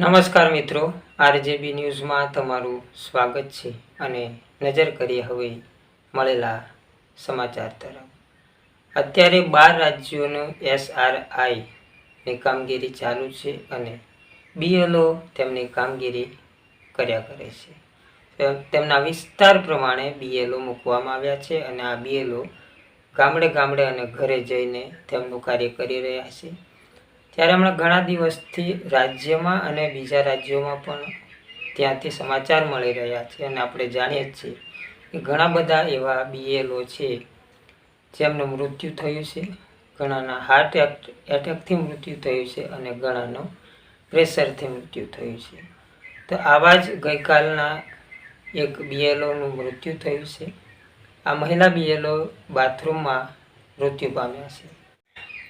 નમસ્કાર મિત્રો, આરજેબી ન્યૂઝમાં તમારું સ્વાગત છે અને નજર કરીએ હવે મળેલા સમાચાર તરફ. અત્યારે બાર રાજ્યોનું એસઆરઆઈની કામગીરી ચાલુ છે અને બીએલઓ તેમની કામગીરી કર્યા કરે છે. તેમના વિસ્તાર પ્રમાણે બીએલઓ મૂકવામાં આવ્યા છે અને આ બીએલઓ ગામડે ગામડે અને ઘરે જઈને તેમનું કાર્ય કરી રહ્યા છે. ત્યારે હમણાં ઘણા દિવસથી રાજ્યમાં અને બીજા રાજ્યોમાં પણ ત્યાંથી સમાચાર મળી રહ્યા છે અને આપણે જાણીએ જ છીએ કે ઘણા બધા એવા બીએલઓ છે જેમનું મૃત્યુ થયું છે, ઘણાના હાર્ટ એટેકથી મૃત્યુ થયું છે અને ઘણાનું પ્રેશરથી મૃત્યુ થયું છે. તો આવા જ ગઈકાલના એક બીએલઓનું મૃત્યુ થયું છે. આ મહિલા બીએલઓ બાથરૂમમાં મૃત્યુ પામ્યા છે.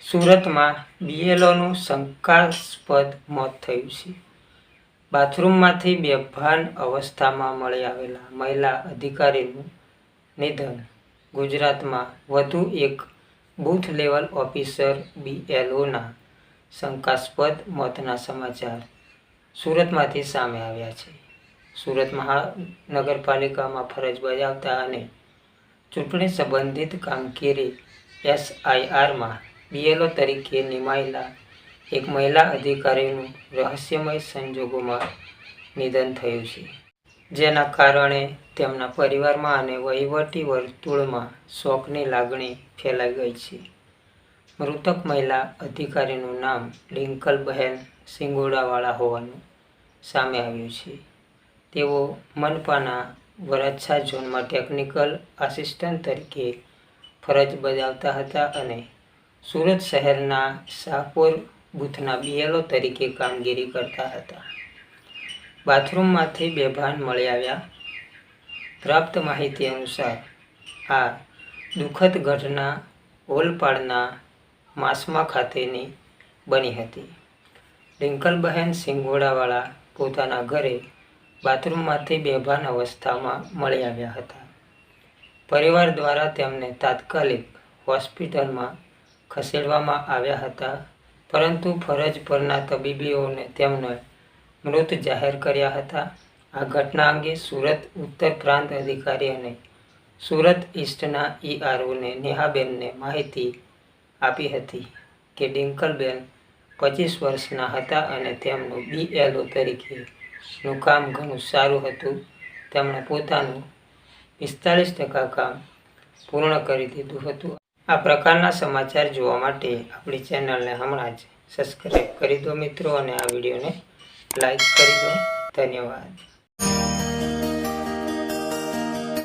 સુરતમાં બીએલઓનું શંકાસ્પદ મોત થયું છે. બાથરૂમમાંથી બેભાન અવસ્થામાં મળી આવેલા મહિલા અધિકારીનું નિધન, ગુજરાતમાં વધુ એક બૂથ લેવલ ઓફિસર બીએલઓના શંકાસ્પદ મોતના સમાચાર સુરતમાંથી સામે આવ્યા છે. સુરત મહાનગરપાલિકામાં ફરજ બજાવતા અને ચૂંટણી સંબંધિત કામગીરી એસઆઈઆરમાં બીએલઓ તરીકે નિમાયેલા એક મહિલા અધિકારીનું રહસ્યમય સંજોગોમાં નિધન થયું છે, જેના કારણે તેમના પરિવારમાં અને વહીવટી વર્તુળમાં શોકની લાગણી ફેલાઈ ગઈ છે. મૃતક મહિલા અધિકારીનું નામ ડિંકલબહેન સિંગોડાવાળા હોવાનું સામે આવ્યું છે. તેઓ મનપાના વરાછા ઝોનમાં ટેકનિકલ આસિસ્ટન્ટ તરીકે ફરજ બજાવતા હતા અને સુરત શહેરના શાહપુર બૂથના બીએલઓ તરીકે કામગીરી કરતા હતા. બાથરૂમમાંથી બેભાન મળી આવ્યા. પ્રાપ્ત માહિતી અનુસાર, આ દુઃખદ ઘટના ઓલપાડના માસમા ખાતેની બની હતી. રિંકલબહેન સિંગોડાવાળા પોતાના ઘરે બાથરૂમમાંથી બેભાન અવસ્થામાં મળી આવ્યા હતા. પરિવાર દ્વારા તેમને તાત્કાલિક હોસ્પિટલમાં ખસેડવામાં આવ્યા હતા. પરંતુ ફરજ પરના તબીબીઓને તેમને મૃત જાહેર કર્યા હતા. આ ઘટના અંગે સુરત ઉત્તર પ્રાંત અધિકારી અને સુરત ઈસ્ટના ઈઆરઓને નેહાબેનને માહિતી આપી હતી કે ડિંકલબેન પચીસ વર્ષના હતા અને તેમનું બીએલઓ તરીકેનું કામ ઘણું સારું હતું. તેમણે પોતાનું પિસ્તાલીસ ટકા કામ પૂર્ણ કરી દીધું હતું. આ પ્રકારના સમાચાર જોવા માટે આપણી ચેનલને હમણાં જ સબસ્ક્રાઈબ કરી દો મિત્રો અને આ વિડીયોને લાઈક કરી દો. ધન્યવાદ.